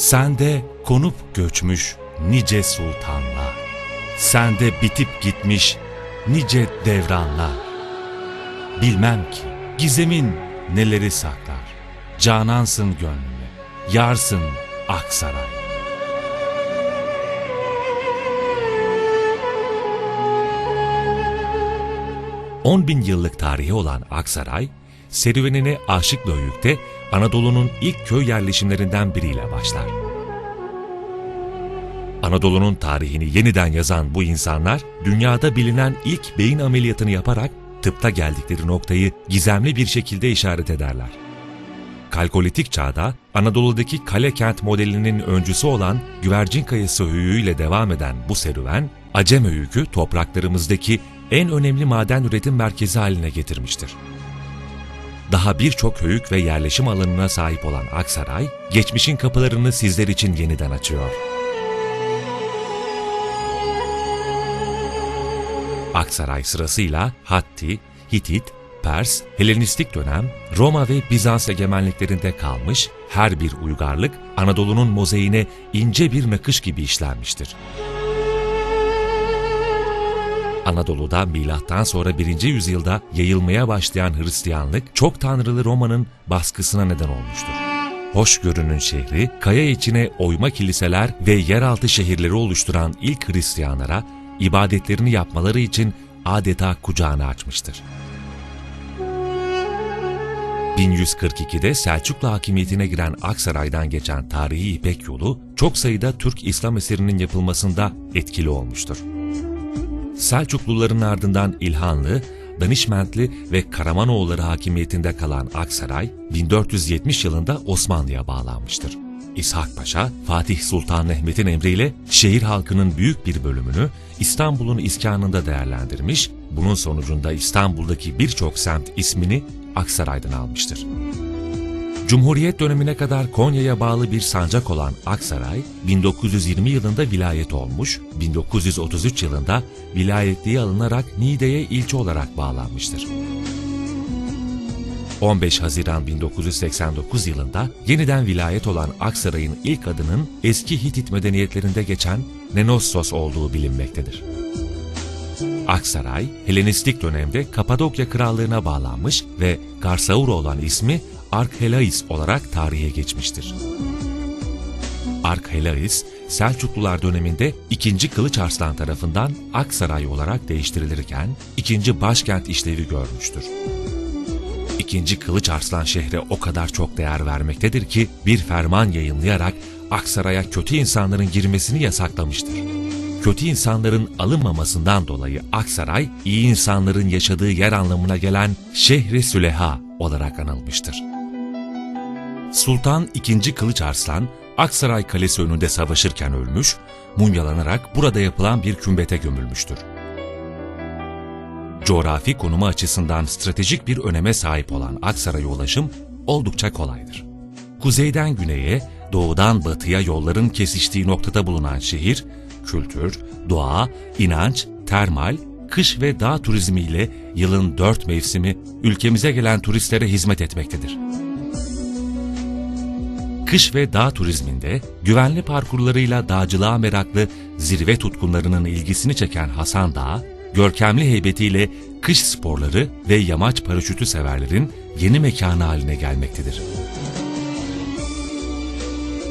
Sende konup göçmüş nice sultanlar. Sende bitip gitmiş nice devranlar. Bilmem ki gizemin neleri saklar. Canansın gönlüme, yarsın Aksaray. On bin yıllık tarihi olan Aksaray, serüvenine Aşıklı Höyük'te Anadolu'nun ilk köy yerleşimlerinden biriyle başlar. Anadolu'nun tarihini yeniden yazan bu insanlar, dünyada bilinen ilk beyin ameliyatını yaparak tıpta geldikleri noktayı gizemli bir şekilde işaret ederler. Kalkolitik çağda Anadolu'daki kale kent modelinin öncüsü olan Güvercin Kayası höyüğüyle devam eden bu serüven, Acem höyükü topraklarımızdaki en önemli maden üretim merkezi haline getirmiştir. Daha birçok höyük ve yerleşim alanına sahip olan Aksaray, geçmişin kapılarını sizler için yeniden açıyor. Aksaray sırasıyla Hatti, Hitit, Pers, Helenistik dönem, Roma ve Bizans egemenliklerinde kalmış, her bir uygarlık Anadolu'nun mozaiğine ince bir nakış gibi işlenmiştir. Anadolu'da milattan sonra 1. yüzyılda yayılmaya başlayan Hristiyanlık çok tanrılı Roma'nın baskısına neden olmuştur. Hoşgörünün şehri, kaya içine oyma kiliseler ve yeraltı şehirleri oluşturan ilk Hristiyanlara ibadetlerini yapmaları için adeta kucağını açmıştır. 1142'de Selçuklu hakimiyetine giren Aksaray'dan geçen tarihi İpek yolu çok sayıda Türk İslam eserinin yapılmasında etkili olmuştur. Selçukluların ardından İlhanlı, Danişmentli ve Karamanoğulları hakimiyetinde kalan Aksaray, 1470 yılında Osmanlı'ya bağlanmıştır. İshak Paşa, Fatih Sultan Mehmet'in emriyle şehir halkının büyük bir bölümünü İstanbul'un iskanında değerlendirmiş, bunun sonucunda İstanbul'daki birçok semt ismini Aksaray'dan almıştır. Cumhuriyet dönemine kadar Konya'ya bağlı bir sancak olan Aksaray, 1920 yılında vilayet olmuş, 1933 yılında vilayetliği alınarak Niğde'ye ilçe olarak bağlanmıştır. 15 Haziran 1989 yılında yeniden vilayet olan Aksaray'ın ilk adının eski Hitit medeniyetlerinde geçen Nenossos olduğu bilinmektedir. Aksaray, Helenistik dönemde Kapadokya Krallığına bağlanmış ve Garsauro olan ismi Arkhelais olarak tarihe geçmiştir. Arkhelais, Selçuklular döneminde 2. Kılıç Arslan tarafından Aksaray olarak değiştirilirken 2. başkent işlevi görmüştür. 2. Kılıç Arslan şehre o kadar çok değer vermektedir ki bir ferman yayınlayarak Aksaray'a kötü insanların girmesini yasaklamıştır. Kötü insanların alınmamasından dolayı Aksaray, iyi insanların yaşadığı yer anlamına gelen Şehri Süleha olarak anılmıştır. Sultan II. Kılıç Arslan, Aksaray Kalesi önünde savaşırken ölmüş, mumyalanarak burada yapılan bir kümbete gömülmüştür. Coğrafi konumu açısından stratejik bir öneme sahip olan Aksaray'a ulaşım oldukça kolaydır. Kuzeyden güneye, doğudan batıya yolların kesiştiği noktada bulunan şehir, kültür, doğa, inanç, termal, kış ve dağ turizmi ile yılın dört mevsimi ülkemize gelen turistlere hizmet etmektedir. Kış ve dağ turizminde güvenli parkurlarıyla dağcılığa meraklı zirve tutkunlarının ilgisini çeken Hasan Dağı, görkemli heybetiyle kış sporları ve yamaç paraşütü severlerin yeni mekanı haline gelmektedir.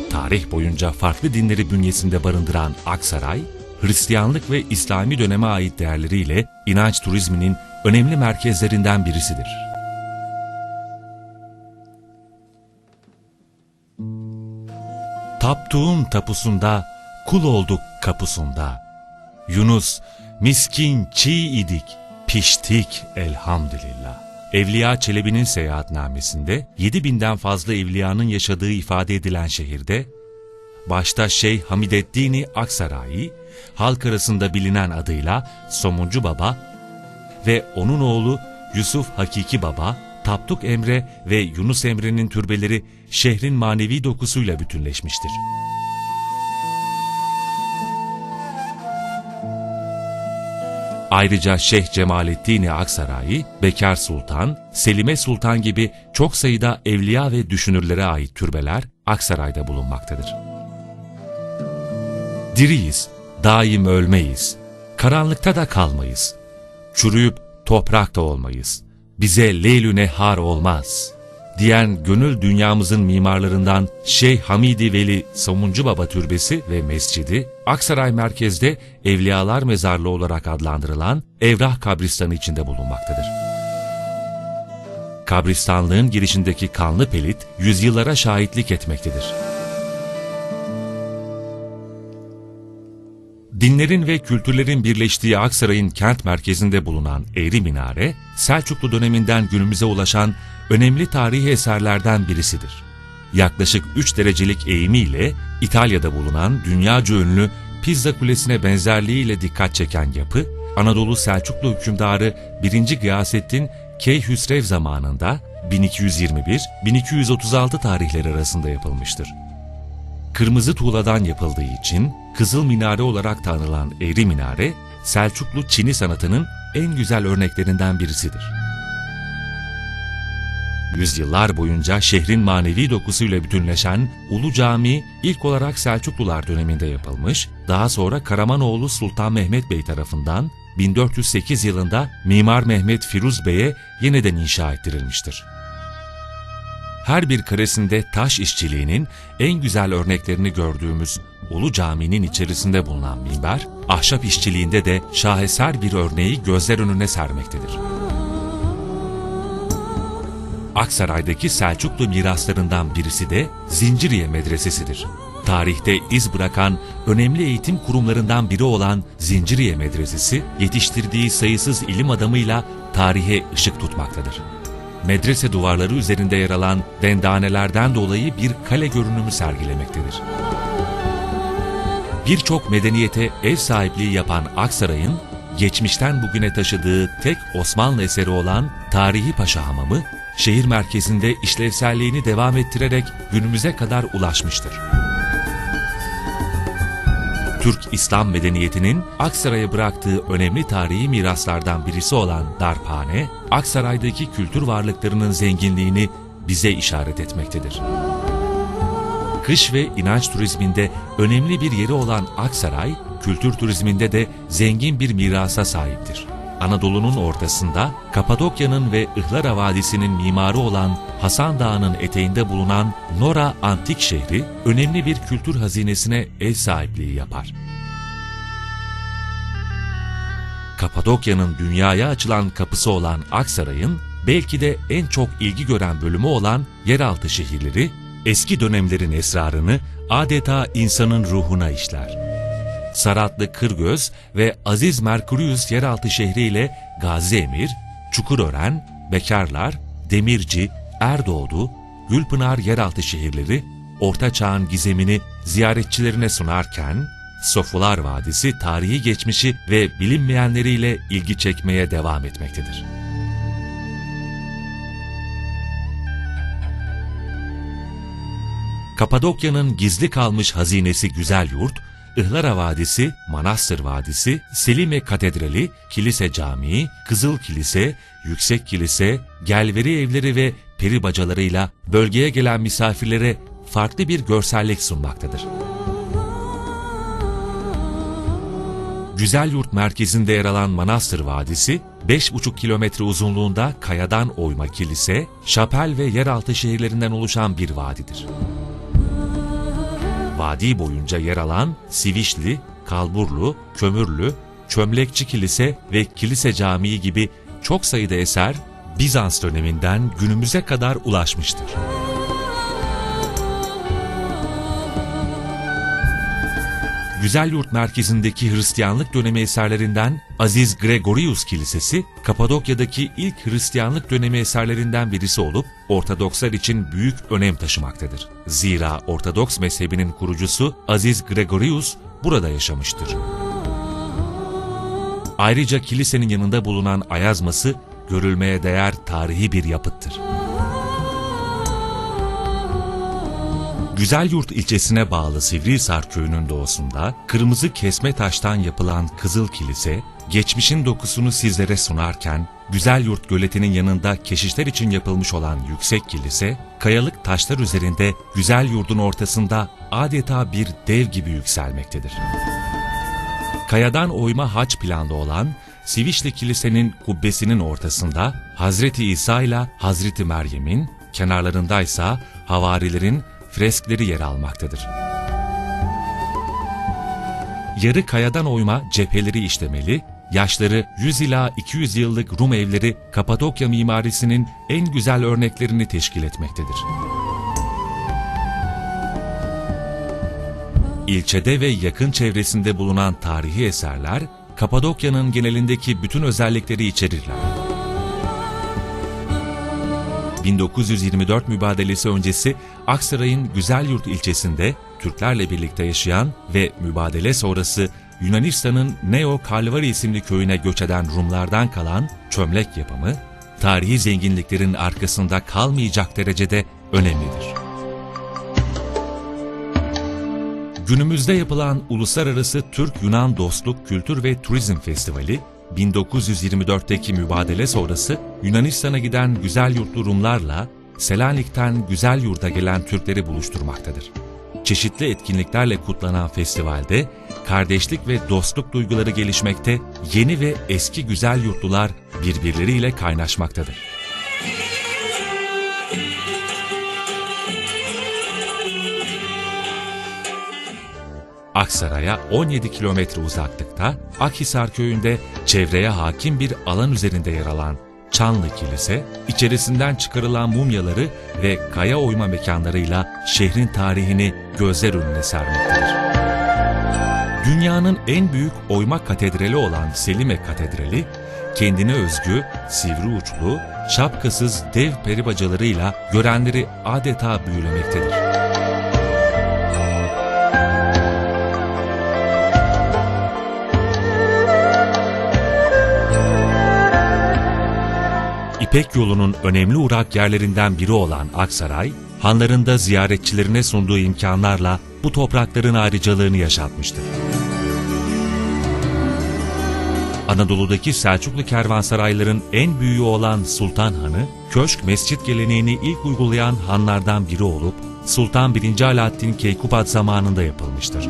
Tarih boyunca farklı dinleri bünyesinde barındıran Aksaray, Hristiyanlık ve İslami döneme ait değerleriyle inanç turizminin önemli merkezlerinden birisidir. Taptuğun tapusunda, kul olduk kapusunda. Yunus, miskin çiğ idik, piştik elhamdülillah. Evliya Çelebi'nin seyahatnamesinde 7000'den fazla evliyanın yaşadığı ifade edilen şehirde, başta Şeyh Hamideddini Aksarayi, halk arasında bilinen adıyla Somuncu Baba ve onun oğlu Yusuf Hakiki Baba, Tapduk Emre ve Yunus Emre'nin türbeleri şehrin manevi dokusuyla bütünleşmiştir. Ayrıca Şeyh Cemalettin Aksaray, Bekar Sultan, Selime Sultan gibi çok sayıda evliya ve düşünürlere ait türbeler Aksaray'da bulunmaktadır. Diriyiz, daim ölmeyiz. Karanlıkta da kalmayız. Çürüyüp toprakta olmayız. Bize leylü nehar olmaz.'' Diyen gönül dünyamızın mimarlarından Şeyh Hamidi Veli Somuncu Baba Türbesi ve Mescidi, Aksaray merkezde Evliyalar Mezarlığı olarak adlandırılan Evrah Kabristanı içinde bulunmaktadır. Kabristanlığın girişindeki kanlı pelit yüzyıllara şahitlik etmektedir. Dinlerin ve kültürlerin birleştiği Aksaray'ın kent merkezinde bulunan Eğri Minare, Selçuklu döneminden günümüze ulaşan önemli tarihi eserlerden birisidir. Yaklaşık 3 derecelik eğimiyle İtalya'da bulunan dünyaca ünlü Pizza Kulesi'ne benzerliğiyle dikkat çeken yapı, Anadolu Selçuklu hükümdarı 1. Gıyasettin Keyhüsrev zamanında 1221-1236 tarihleri arasında yapılmıştır. Kırmızı tuğladan yapıldığı için Kızıl Minare olarak tanınan Eğri Minare, Selçuklu Çini sanatının en güzel örneklerinden birisidir. Yüzyıllar boyunca şehrin manevi dokusuyla bütünleşen Ulu Cami ilk olarak Selçuklular döneminde yapılmış, daha sonra Karamanoğlu Sultan Mehmet Bey tarafından 1408 yılında Mimar Mehmet Firuz Bey'e yeniden inşa ettirilmiştir. Her bir karesinde taş işçiliğinin en güzel örneklerini gördüğümüz Ulu Cami'nin içerisinde bulunan minber, ahşap işçiliğinde de şaheser bir örneği gözler önüne sermektedir. Aksaray'daki Selçuklu miraslarından birisi de Zinciriye Medresesi'dir. Tarihte iz bırakan önemli eğitim kurumlarından biri olan Zinciriye Medresesi, yetiştirdiği sayısız ilim adamıyla tarihe ışık tutmaktadır. Medrese duvarları üzerinde yer alan dendanelerden dolayı bir kale görünümü sergilemektedir. Birçok medeniyete ev sahipliği yapan Aksaray'ın geçmişten bugüne taşıdığı tek Osmanlı eseri olan Tarihi Paşa Hamamı, şehir merkezinde işlevselliğini devam ettirerek günümüze kadar ulaşmıştır. Türk İslam medeniyetinin Aksaray'a bıraktığı önemli tarihi miraslardan birisi olan Darphane, Aksaray'daki kültür varlıklarının zenginliğini bize işaret etmektedir. Kış ve inanç turizminde önemli bir yeri olan Aksaray, kültür turizminde de zengin bir mirasa sahiptir. Anadolu'nun ortasında Kapadokya'nın ve Ihlara Vadisi'nin mimarı olan Hasan Dağı'nın eteğinde bulunan Nora Antik Şehri önemli bir kültür hazinesine ev sahipliği yapar. Kapadokya'nın dünyaya açılan kapısı olan Aksaray'ın belki de en çok ilgi gören bölümü olan yeraltı şehirleri eski dönemlerin esrarını adeta insanın ruhuna işler. Saratlı Kırgöz ve Aziz Merkurius yeraltı şehriyle Gazi Emir, Çukurören, Bekarlar, Demirci, Erdoğdu, Gülpınar yeraltı şehirleri Orta Çağ'ın gizemini ziyaretçilerine sunarken, Sofular Vadisi tarihi geçmişi ve bilinmeyenleriyle ilgi çekmeye devam etmektedir. Kapadokya'nın gizli kalmış hazinesi Güzel Yurt, Ihlara Vadisi, Manastır Vadisi, Selime Katedrali, Kilise Camii, Kızıl Kilise, Yüksek Kilise, Gelveri evleri ve peri bacalarıyla bölgeye gelen misafirlere farklı bir görsellik sunmaktadır. Güzel Yurt merkezinde yer alan Manastır Vadisi, 5,5 kilometre uzunluğunda kayadan oyma kilise, şapel ve yeraltı şehirlerinden oluşan bir vadidir. Vadi boyunca yer alan Sivişli, Kalburlu, Kömürlü, Çömlekçi Kilise ve Kilise Camii gibi çok sayıda eser Bizans döneminden günümüze kadar ulaşmıştır. Güzelyurt merkezindeki Hristiyanlık dönemi eserlerinden Aziz Gregorius Kilisesi, Kapadokya'daki ilk Hristiyanlık dönemi eserlerinden birisi olup, Ortodokslar için büyük önem taşımaktadır. Zira Ortodoks mezhebinin kurucusu Aziz Gregorius burada yaşamıştır. Ayrıca kilisenin yanında bulunan ayazması, görülmeye değer tarihi bir yapıttır. Güzelyurt ilçesine bağlı Sivrihisar köyünün doğusunda kırmızı kesme taştan yapılan Kızıl Kilise, geçmişin dokusunu sizlere sunarken, Güzel Yurt Göleti'nin yanında keşişler için yapılmış olan yüksek kilise, kayalık taşlar üzerinde Güzel Yurt'un ortasında adeta bir dev gibi yükselmektedir. Kayadan oyma haç planda olan Sivişli Kilisenin kubbesinin ortasında Hazreti İsa ile Hazreti Meryem'in, kenarlarındaysa havarilerin freskleri yer almaktadır. Yarı kayadan oyma cepheleri işlemeli, yaşları 100 ila 200 yıllık Rum evleri Kapadokya mimarisinin en güzel örneklerini teşkil etmektedir. İlçede ve yakın çevresinde bulunan tarihi eserler, Kapadokya'nın genelindeki bütün özellikleri içerirler. 1924 mübadelesi öncesi Aksaray'ın Güzelyurt ilçesinde Türklerle birlikte yaşayan ve mübadele sonrası Yunanistan'ın Neo Kalvari isimli köyüne göç eden Rumlardan kalan çömlek yapımı, tarihi zenginliklerin arkasında kalmayacak derecede önemlidir. Günümüzde yapılan Uluslararası Türk-Yunan Dostluk Kültür ve Turizm Festivali, 1924'teki mübadele sonrası Yunanistan'a giden güzel yurtlu Rumlarla Selanik'ten güzel yurda gelen Türkleri buluşturmaktadır. Çeşitli etkinliklerle kutlanan festivalde kardeşlik ve dostluk duyguları gelişmekte, yeni ve eski güzel yurtlular birbirleriyle kaynaşmaktadır. Aksaray'a 17 kilometre uzaklıkta Akhisar köyünde çevreye hakim bir alan üzerinde yer alan Çanlı Kilise, içerisinden çıkarılan mumyaları ve kaya oyma mekanlarıyla şehrin tarihini gözler önüne sermektedir. Dünyanın en büyük oyma katedrali olan Selime Katedrali, kendine özgü, sivri uçlu, şapkasız dev peribacalarıyla görenleri adeta büyülemektedir. İpek yolunun önemli uğrak yerlerinden biri olan Aksaray, hanlarında ziyaretçilerine sunduğu imkanlarla bu toprakların ayrıcalığını yaşatmıştır. Anadolu'daki Selçuklu kervansarayların en büyüğü olan Sultan Hanı, köşk mescit geleneğini ilk uygulayan hanlardan biri olup, Sultan 1. Alaaddin Keykubat zamanında yapılmıştır.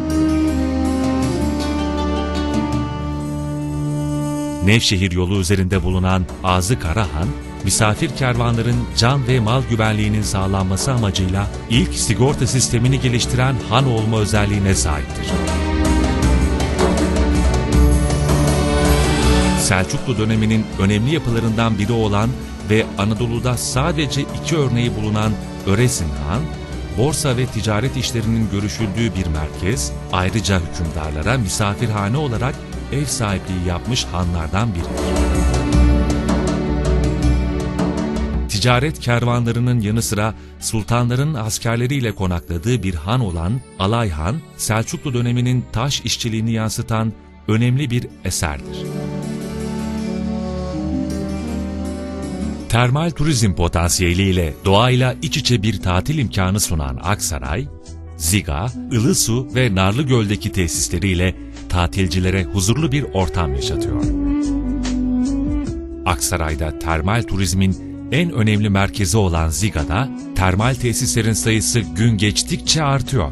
Nevşehir yolu üzerinde bulunan Ağzı Karahan, misafir kervanların can ve mal güvenliğinin sağlanması amacıyla ilk sigorta sistemini geliştiren han olma özelliğine sahiptir. Selçuklu döneminin önemli yapılarından biri olan ve Anadolu'da sadece iki örneği bulunan Öresin Han, borsa ve ticaret işlerinin görüşüldüğü bir merkez, ayrıca hükümdarlara misafirhane olarak ev sahipliği yapmış hanlardan biridir. Ticaret kervanlarının yanı sıra sultanların askerleriyle konakladığı bir han olan Alay Han, Selçuklu döneminin taş işçiliğini yansıtan önemli bir eserdir. Termal turizm potansiyeliyle doğayla iç içe bir tatil imkanı sunan Aksaray, Ziga, Ilısu ve Narlıgöl'deki tesisleriyle tatilcilere huzurlu bir ortam yaşatıyor. Aksaray'da termal turizmin en önemli merkezi olan Ziga'da termal tesislerin sayısı gün geçtikçe artıyor.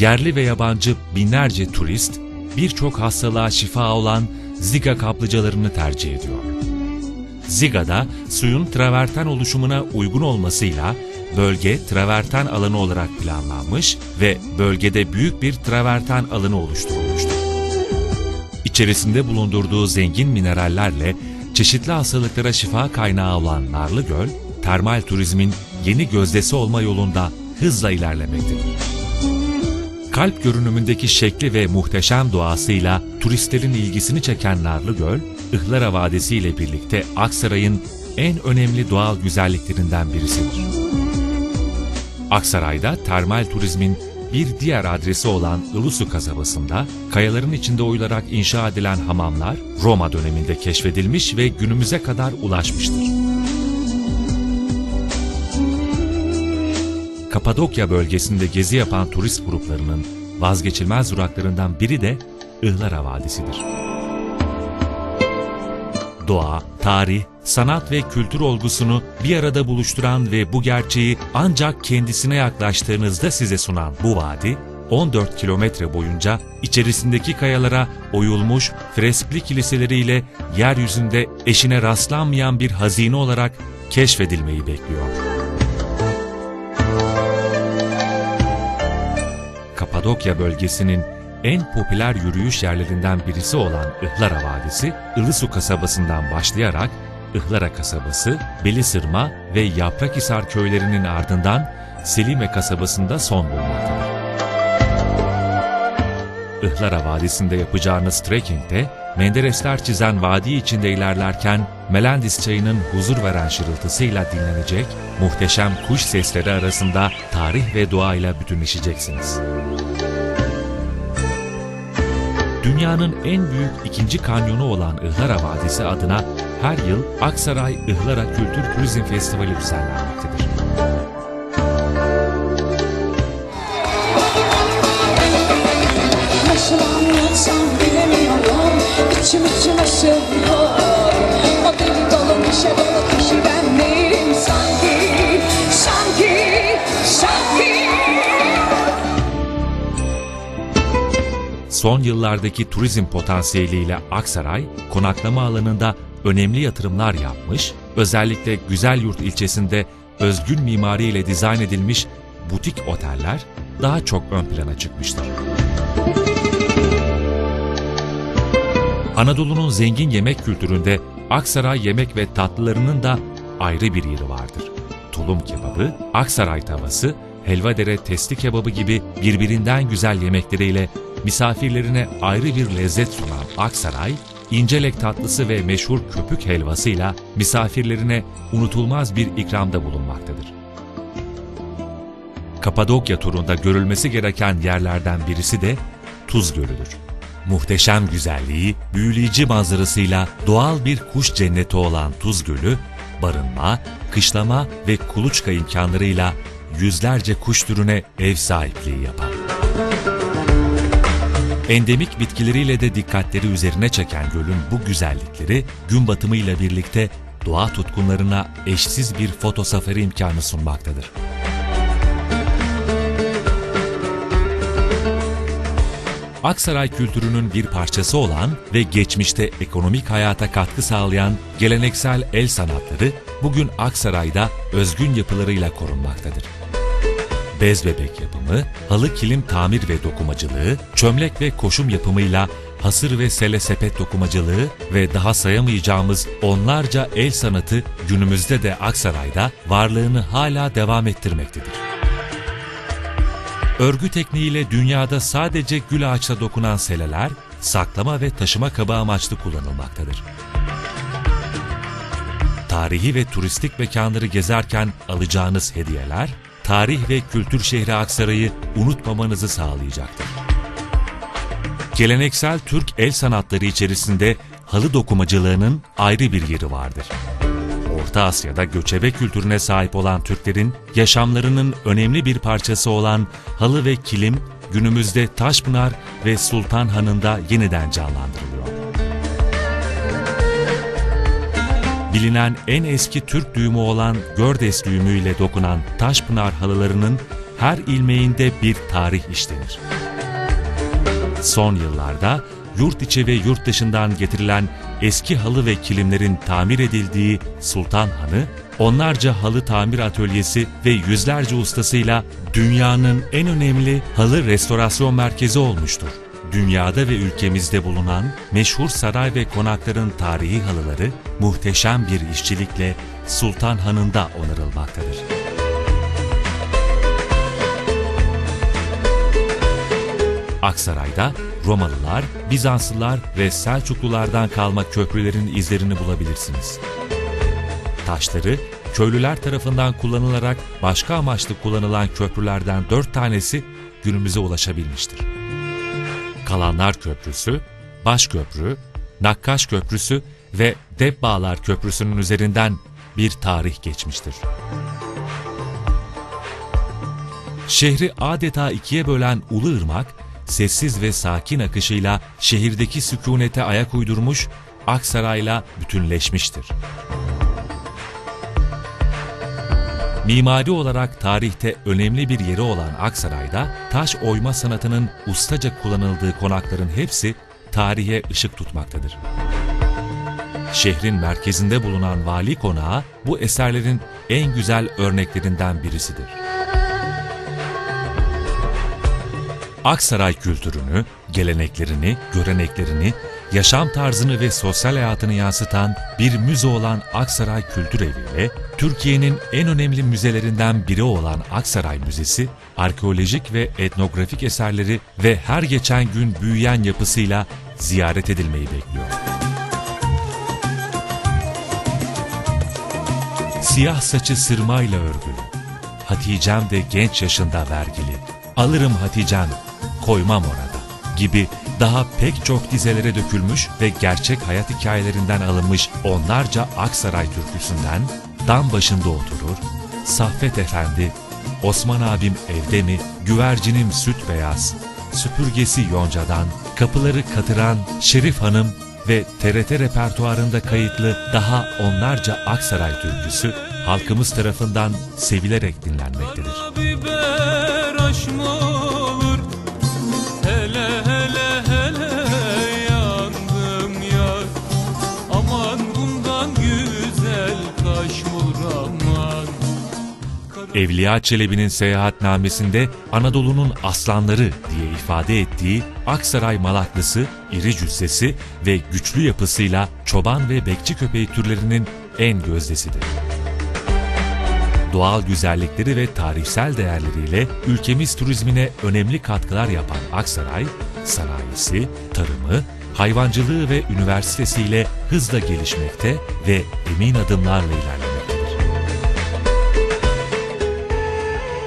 Yerli ve yabancı binlerce turist birçok hastalığa şifa olan Ziga kaplıcalarını tercih ediyor. Ziga'da suyun traverten oluşumuna uygun olmasıyla bölge traverten alanı olarak planlanmış ve bölgede büyük bir traverten alanı oluşturulmuştur. İçerisinde bulundurduğu zengin minerallerle çeşitli hastalıklara şifa kaynağı olan Narlıgöl, termal turizmin yeni gözdesi olma yolunda hızla ilerlemektedir. Kalp görünümündeki şekli ve muhteşem doğasıyla turistlerin ilgisini çeken Narlıgöl, Ihlara Vadisi ile birlikte Aksaray'ın en önemli doğal güzelliklerinden birisidir. Aksaray'da termal turizmin bir diğer adresi olan Ilısu kasabasında kayaların içinde oyularak inşa edilen hamamlar Roma döneminde keşfedilmiş ve günümüze kadar ulaşmıştır. Kapadokya bölgesinde gezi yapan turist gruplarının vazgeçilmez duraklarından biri de Ihlara Vadisi'dir. Doğa, tarih, sanat ve kültür olgusunu bir arada buluşturan ve bu gerçeği ancak kendisine yaklaştığınızda size sunan bu vadi, 14 kilometre boyunca içerisindeki kayalara oyulmuş freskli kiliseleriyle yeryüzünde eşine rastlanmayan bir hazine olarak keşfedilmeyi bekliyor. Kapadokya bölgesinin en popüler yürüyüş yerlerinden birisi olan Ihlara Vadisi, Ilısu kasabasından başlayarak Ihlara kasabası, Belisırma ve Yaprakhisar köylerinin ardından Selime kasabasında son bulmaktadır. Ihlara Vadisi'nde yapacağınız trekkingde Menderesler çizen vadi içinde ilerlerken Melendis çayının huzur veren şırıltısıyla dinlenecek, muhteşem kuş sesleri arasında tarih ve doğayla bütünleşeceksiniz. Dünyanın en büyük ikinci kanyonu olan Ihlara Vadisi adına her yıl Aksaray Ihlara Kültür Turizm Festivali düzenlenmektedir. Anlatsam bilemiyorum İçim içime Son yıllardaki turizm potansiyeliyle Aksaray, konaklama alanında önemli yatırımlar yapmış, özellikle Güzelyurt ilçesinde özgün mimariyle dizayn edilmiş butik oteller daha çok ön plana çıkmıştır. Anadolu'nun zengin yemek kültüründe Aksaray yemek ve tatlılarının da ayrı bir yeri vardır. Tulum kebabı, Aksaray tavası, helvadere testi kebabı gibi birbirinden güzel yemekleriyle misafirlerine ayrı bir lezzet sunan Aksaray, incelek tatlısı ve meşhur köpük helvasıyla misafirlerine unutulmaz bir ikramda bulunmaktadır. Kapadokya turunda görülmesi gereken yerlerden birisi de Tuz Gölü'dür. Muhteşem güzelliği, büyüleyici manzarasıyla doğal bir kuş cenneti olan Tuz Gölü, barınma, kışlama ve kuluçka imkanlarıyla yüzlerce kuş türüne ev sahipliği yapar. Endemik bitkileriyle de dikkatleri üzerine çeken gölün bu güzellikleri gün batımıyla birlikte doğa tutkunlarına eşsiz bir foto safari imkanı sunmaktadır. Aksaray kültürünün bir parçası olan ve geçmişte ekonomik hayata katkı sağlayan geleneksel el sanatları bugün Aksaray'da özgün yapılarıyla korunmaktadır. Bez bebek yapımı, halı kilim tamir ve dokumacılığı, çömlek ve koşum yapımıyla hasır ve sele sepet dokumacılığı ve daha sayamayacağımız onlarca el sanatı günümüzde de Aksaray'da varlığını hala devam ettirmektedir. Örgü tekniğiyle dünyada sadece gül ağaçla dokunan seleler, saklama ve taşıma kabı amaçlı kullanılmaktadır. Tarihi ve turistik mekanları gezerken alacağınız hediyeler, tarih ve kültür şehri Aksaray'ı unutmamanızı sağlayacaktır. Geleneksel Türk el sanatları içerisinde halı dokumacılığının ayrı bir yeri vardır. Orta Asya'da göçebe kültürüne sahip olan Türklerin yaşamlarının önemli bir parçası olan halı ve kilim günümüzde Taşpınar ve Sultanhanı'nda yeniden canlandırılıyor. Bilinen en eski Türk düğümü olan Gördes düğümüyle dokunan Taşpınar halılarının her ilmeğinde bir tarih işlenir. Son yıllarda yurt içi ve yurt dışından getirilen eski halı ve kilimlerin tamir edildiği Sultan Hanı, onlarca halı tamir atölyesi ve yüzlerce ustasıyla dünyanın en önemli halı restorasyon merkezi olmuştur. Dünyada ve ülkemizde bulunan meşhur saray ve konakların tarihi halıları muhteşem bir işçilikle Sultan Hanı'nda onarılmaktadır. Aksaray'da Romalılar, Bizanslılar ve Selçuklulardan kalma köprülerin izlerini bulabilirsiniz. Taşları köylüler tarafından kullanılarak başka amaçlı kullanılan köprülerden dört tanesi günümüze ulaşabilmiştir. Kalanlar Köprüsü, Başköprü, Nakkaş Köprüsü ve Debbağlar Köprüsü'nün üzerinden bir tarih geçmiştir. Şehri adeta ikiye bölen Ulu Irmak, sessiz ve sakin akışıyla şehirdeki sükunete ayak uydurmuş, Aksaray'la bütünleşmiştir. Mimari olarak tarihte önemli bir yeri olan Aksaray'da taş oyma sanatının ustaca kullanıldığı konakların hepsi tarihe ışık tutmaktadır. Şehrin merkezinde bulunan vali konağı bu eserlerin en güzel örneklerinden birisidir. Aksaray kültürünü, geleneklerini, göreneklerini, yaşam tarzını ve sosyal hayatını yansıtan bir müze olan Aksaray Kültür Evi ile Türkiye'nin en önemli müzelerinden biri olan Aksaray Müzesi, arkeolojik ve etnografik eserleri ve her geçen gün büyüyen yapısıyla ziyaret edilmeyi bekliyor. Siyah saçı sırmayla örgülü. Hatice'm de genç yaşında vergili. Alırım Hatice'm, koymam orada gibi daha pek çok dizelere dökülmüş ve gerçek hayat hikayelerinden alınmış onlarca Aksaray türküsünden dam başında oturur, Saffet Efendi, Osman abim evde mi, güvercinim süt beyaz, süpürgesi yoncadan, kapıları katıran Şerif Hanım ve TRT repertuarında kayıtlı daha onlarca Aksaray türküsü halkımız tarafından sevilerek dinlenmektedir. Evliya Çelebi'nin seyahatnamesinde Anadolu'nun aslanları diye ifade ettiği Aksaray Malaklısı, iri cüssesi ve güçlü yapısıyla çoban ve bekçi köpeği türlerinin en gözdesidir. Doğal güzellikleri ve tarihsel değerleriyle ülkemiz turizmine önemli katkılar yapan Aksaray, sanayisi, tarımı, hayvancılığı ve üniversitesiyle hızla gelişmekte ve emin adımlarla ilerlemektedir.